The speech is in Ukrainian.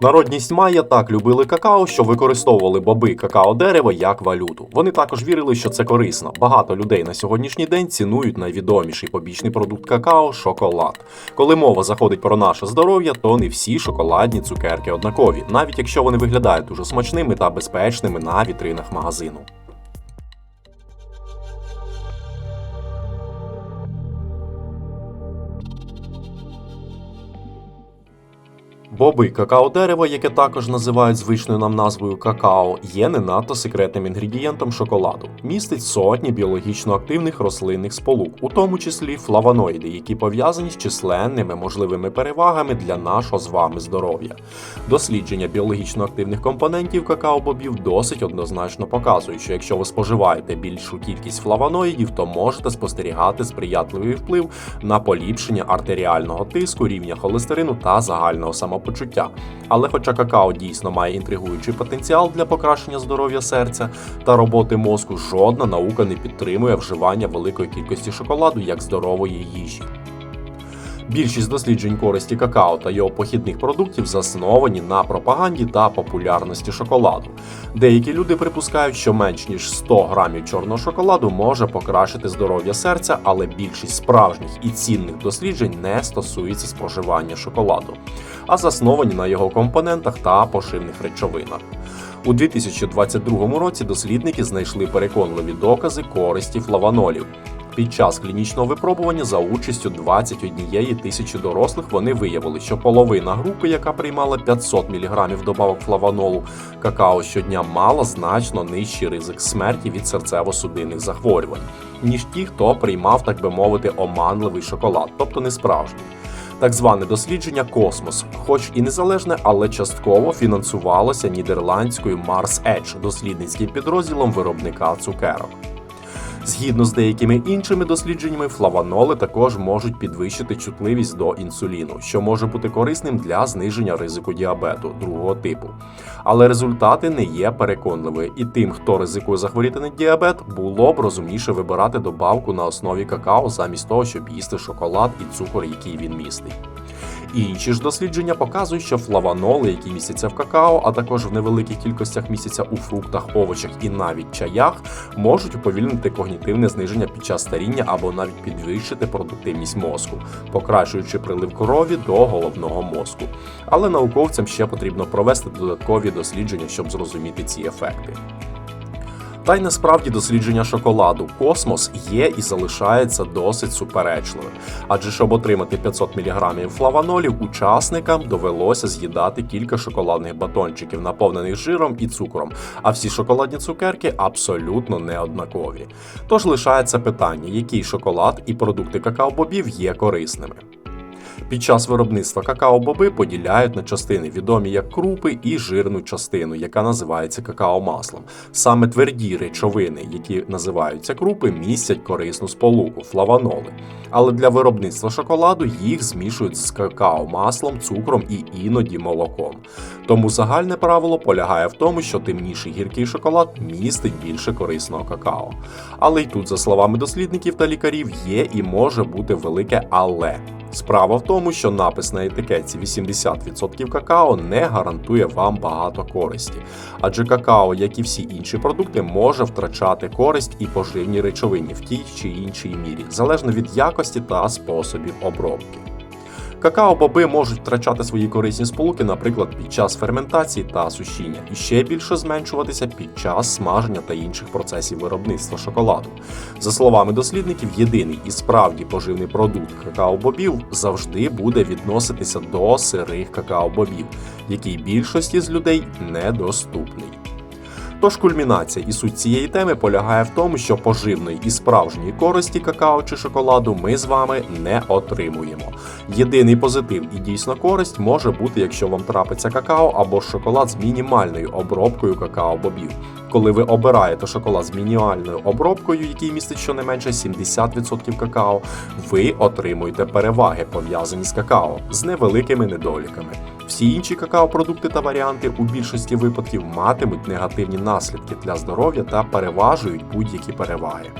Народність майя так любили какао, що використовували боби какао дерева як валюту. Вони також вірили, що це корисно. Багато людей на сьогоднішній день цінують найвідоміший побічний продукт какао шоколад. Коли мова заходить про наше здоров'я, то не всі шоколадні цукерки однакові, навіть якщо вони виглядають дуже смачними та безпечними на вітринах магазину. Боби какао дерева, яке також називають звичною нам назвою какао, є не надто секретним інгредієнтом шоколаду. Містить сотні біологічно активних рослинних сполук, у тому числі флавоноїди, які пов'язані з численними можливими перевагами для нашого з вами здоров'я. Дослідження біологічно активних компонентів какао-бобів досить однозначно показують, що якщо ви споживаєте більшу кількість флавоноїдів, то можете спостерігати сприятливий вплив на поліпшення артеріального тиску, рівня холестерину та загального самопочуття. Але хоча какао дійсно має інтригуючий потенціал для покращення здоров'я серця та роботи мозку, жодна наука не підтримує вживання великої кількості шоколаду як здорової їжі. Більшість досліджень користі какао та його похідних продуктів засновані на пропаганді та популярності шоколаду. Деякі люди припускають, що менш ніж 100 грамів чорного шоколаду може покращити здоров'я серця, але більшість справжніх і цінних досліджень не стосується споживання шоколаду, а засновані на його компонентах та поживних речовинах. У 2022 році дослідники знайшли переконливі докази користі флавонолів. Під час клінічного випробування за участю 21 тисячі дорослих вони виявили, що половина групи, яка приймала 500 мг добавок флавонолу какао щодня, мала значно нижчий ризик смерті від серцево-судинних захворювань, ніж ті, хто приймав, так би мовити, оманливий шоколад, тобто не справжній. Так зване дослідження Космос, хоч і незалежне, але частково фінансувалося нідерландською Mars Edge, дослідницьким підрозділом виробника цукерок. Згідно з деякими іншими дослідженнями, флавоноли також можуть підвищити чутливість до інсуліну, що може бути корисним для зниження ризику діабету другого типу. Але результати не є переконливими, і тим, хто ризикує захворіти на діабет, було б розумніше вибирати добавку на основі какао замість того, щоб їсти шоколад і цукор, який він містить. Інші ж дослідження показують, що флавоноли, які містяться в какао, а також в невеликих кількостях містяться у фруктах, овочах і навіть чаях, можуть уповільнити когнітивне зниження під час старіння або навіть підвищити продуктивність мозку, покращуючи прилив крові до головного мозку. Але науковцям ще потрібно провести додаткові дослідження, щоб зрозуміти ці ефекти. Та й насправді дослідження шоколаду космос є і залишається досить суперечливим. Адже щоб отримати 500 мг флавонолів, учасникам довелося з'їдати кілька шоколадних батончиків, наповнених жиром і цукром, а всі шоколадні цукерки абсолютно не однакові. Тож лишається питання, який шоколад і продукти какао-бобів є корисними. Під час виробництва какао-боби поділяють на частини, відомі як крупи і жирну частину, яка називається какао-маслом. Саме тверді речовини, які називаються крупи, містять корисну сполуку флавоноли. Але для виробництва шоколаду їх змішують з какао-маслом, цукром і іноді молоком. Тому загальне правило полягає в тому, що темніший гіркий шоколад містить більше корисного какао. Але й тут, за словами дослідників та лікарів, є і може бути велике але. Справа в тому, що напис на етикетці 80% какао не гарантує вам багато користі, адже какао, як і всі інші продукти, може втрачати користь і поживні речовині в тій чи іншій мірі, залежно від якості та способів обробки. Какао-боби можуть втрачати свої корисні сполуки, наприклад, під час ферментації та сушіння, і ще більше зменшуватися під час смаження та інших процесів виробництва шоколаду. За словами дослідників, єдиний і справді поживний продукт какао-бобів завжди буде відноситися до сирих какао-бобів, який більшості з людей недоступний. Тож кульмінація і суть цієї теми полягає в тому, що поживної і справжньої користі какао чи шоколаду ми з вами не отримуємо. Єдиний позитив і дійсно користь може бути, якщо вам трапиться какао або шоколад з мінімальною обробкою какао-бобів. Коли ви обираєте шоколад з мінімальною обробкою, який містить щонайменше 70% какао, ви отримуєте переваги, пов'язані з какао, з невеликими недоліками. Всі інші какао-продукти та варіанти у більшості випадків матимуть негативні наслідки для здоров'я та переважують будь-які переваги.